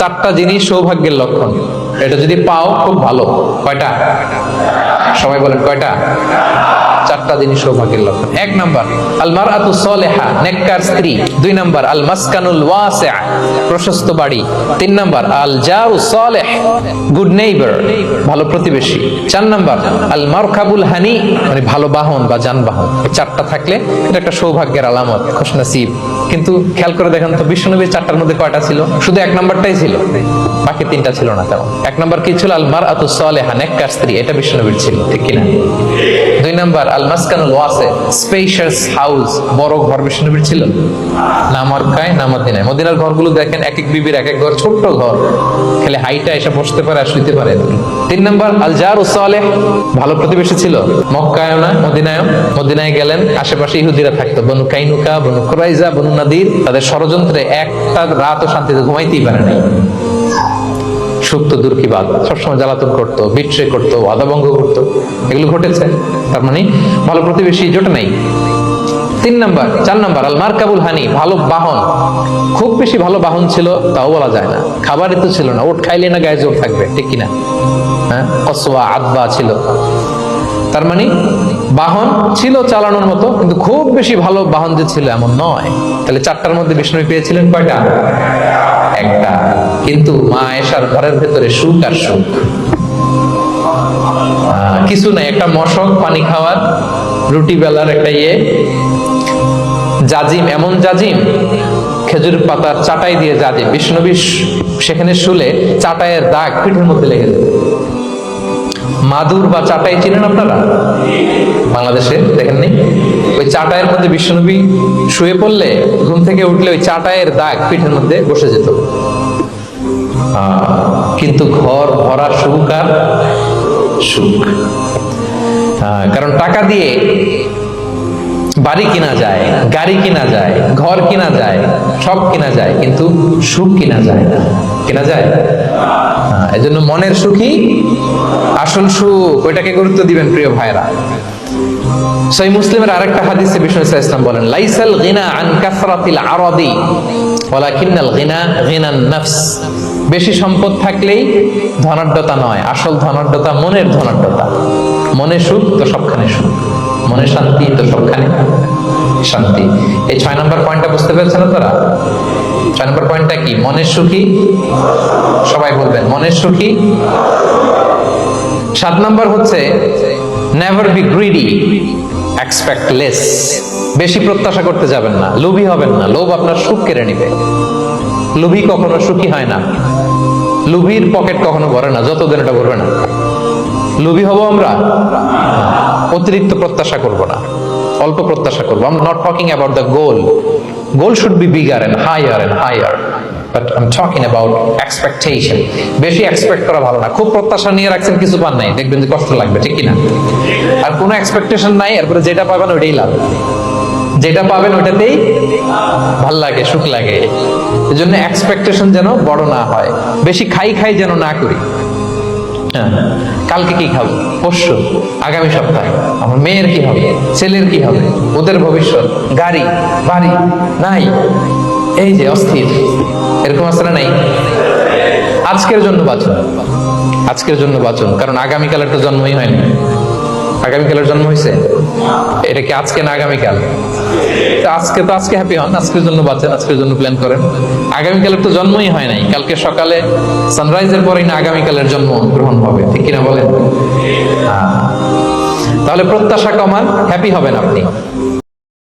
চারটা জিনিস সৌভাগ্যের লক্ষণ। এটা যদি পাও খুব ভালো। কয়টা? সবাই বলেন কয়টা? চারটা জিনিস সৌভাগ্যের লক্ষণ এক নাম্বার আল মারআতু সলেহা, নেককার স্ত্রী। দুই আল মাসকানুল প্রশস্ত বাড়ি। তিন আল সলেহ গুড নেইবার ভালো প্রতিবেশী। চার আল হানি মানে ভালো বাহন বা যানবাহন। চারটা থাকলে এটা একটা সৌভাগ্যের আলামত, খুশনসিব। কিন্তু খেয়াল করে দেখেন তো বিষ্ণুনবীর চারটার মধ্যে কয়টা ছিল? শুধু এক নাম্বারটাই ছিল। বাকি তিনটা ছিল না তেমন। এক নাম্বার কি ছিল? আল মারআতু সলেহা, নেককার স্ত্রী। এটা বিষ্ণুনবীর ছিল, ঠিক কিনা? দুই নাম্বার আল মাসকানুল ওয়াসে স্পেশাস হাউস বড় ঘর বিষ্ণুনবীর ছিল। না মক্কায় না মদিনায়। মদিনার ঘরগুলো দেখেন এক এক বিবির এক এক ঘর, ছোট্ট ঘর। খেলে হাইটা এসে বসতে পারে আর শুইতে পারে তিন নাম্বার, আল জার ভালো প্রতিবেশী ছিল। মক্কায়ও না, মদিনায়ও। মদিনায় গেলেন, আশেপাশে ইহুদিরা থাকতো। বনু কাইনুকা, বনু কুরাইজা বনু নাদির। তাদের ষড়যন্ত্রে একটা রাতও শান্তিতে ঘুমাইতেই পারে নাই। সুপ্ত দুর্কিবাদ সবসময় জ্বালাতন করতো, বিট্রে করতো আদাভঙ্গ করতো। এগুলো ঘটেছে। তার মানে ভালো প্রতিবেশী জোটে নাই। তিন নাম্বার, চার নাম্বার, আল মার্কাবুল হানি, ভালো বাহন। খুব বেশি ভালো বাহন ছিল, তাও বলা যায় না। খাবারই তো ছিল না, ওট খাইলে না গায়ে জোর থাকবে, ঠিক কিনা? হ্যাঁ কসোয়া আদবা ছিল। তার মানে বাহন ছিল চালানোর মতো, কিন্তু খুব বেশি ভালো বাহন যে ছিল এমন নয়। তাহলে চারটার মধ্যে বিষ্ণু পেয়েছিলেন কয়টা? একটা, কিন্তু মা এসার ঘরের ভেতরে সুখ আর সুখ। কিছু নাই, একটা মশক, পানি খাওয়ার, রুটি বেলার একটা ইয়ে। জাজিম, এমন জাজিম, খেজুর পাতার চাটাই দিয়ে জাজিম বিষ্ণবী সেখানে শুলে চাটাইয়ের দাগ পিঠের মধ্যে লেগে যেত মাদুর বা চাটাই চিনেন আপনারা? বাংলাদেশে, দেখেননি? ওই চাটায়ের মধ্যে বিশ্বনবী শুয়ে পড়লে, ঘুম থেকে উঠলে ওই চাটায়ের দাগ পিঠের মধ্যে বসে যেত। কিন্তু ঘর ভরা সুখ আর সুখ। কারণ টাকা দিয়ে বাড়ি কিনা যায়, গাড়ি কিনা যায়, ঘর কিনা যায়, সব কিনা যায়, কিন্তু সুখ কিনা যায় না। কিনা যায়? এজন্য মনের সুখই আসল সুখ। ওইটাকে গুরুত্ব দিবেন প্রিয় ভাইরা সই মুসলিমের আরেকটা হাদিসে বিষ্ণু ইসলাম বলেন, লাইসাল গিনা আন কাসরাতিল আরাদি, ওয়ালাকিন্নাল গিনা গিনান নফস। বেশি সম্পদ থাকলেই ধনাঢ্যতা নয়, আসল ধনাঢ্যতা মনের ধনাঢ্যতা। মনে সুখ তো সবখানে সুখ। মনে শান্তি তো সবখানে শান্তি। এই ছয় নম্বর পয়েন্টটা বুঝতে পেরেছেন তারা ছয় নম্বর পয়েন্টটা কি? মনের সুখী? সবাই বলবেন, মনের সুখী? সাত নম্বর হচ্ছে never be greedy expect less বেশি প্রত্যাশা করতে যাবেন না, লোভী হবেন না। লোভ আপনার সুখ কেড়ে নিবে। লোভী কখনো সুখী হয় না। লোভীর পকেট কখনো ভরে না, যতদিন এটা ভরবে না। লোভী হব আমরা? অতিরিক্ত প্রত্যাশা করব না। অল্প প্রত্যাশা করব। I'm not talking about the goal goal should be bigger and higher and higher but I am talking about expectation বেশি এক্সপেক্ট করা ভালো না। খুব প্রত্যাশা নিয়ে রাখছেন কিছু পান নাই। দেখবেন যে কষ্ট লাগবে, ঠিক কিনা? আর কোনো এক্সপেকটেশন নাই, এরপরে যেটা পাবেন ওইটাই লাভ। যেটা পাবেন ওইটাতেই ভালো লাগে, সুখ লাগে। এই জন্য এক্সপেকটেশন যেন বড় না হয়। বেশি খাই খাই যেন না করি। হ্যাঁ, কালকে কি খাব? পরশু আগামী সপ্তাহে। আমার মেয়ের কি হবে? ছেলের কি হবে? ওদের ভবিষ্যৎ? গাড়ি বাড়ি? নাই। এই যে অস্থির। এরকম আসলে নাই? আজকের জন্য বাঁচুন। আজকের জন্য বাঁচুন। কারণ আগামীকালের তো জন্মই হয়নি আগামীকালের জন্ম হয়েছে? এটা কি আজকে না আগামীকাল? আজকে তো আজকে হ্যাপি হন, আজকের জন্য বাঁচেন, আজকের জন্য প্ল্যান করেন। আগামীকালের তো জন্মই হয় নাই। কালকে সকালে সানরাইজের পরেই না আগামীকালের জন্ম গ্রহণ হবে। ঠিক কিনা বলেন। তাহলে প্রত্যাশা কমান হ্যাপি হবেন আপনি।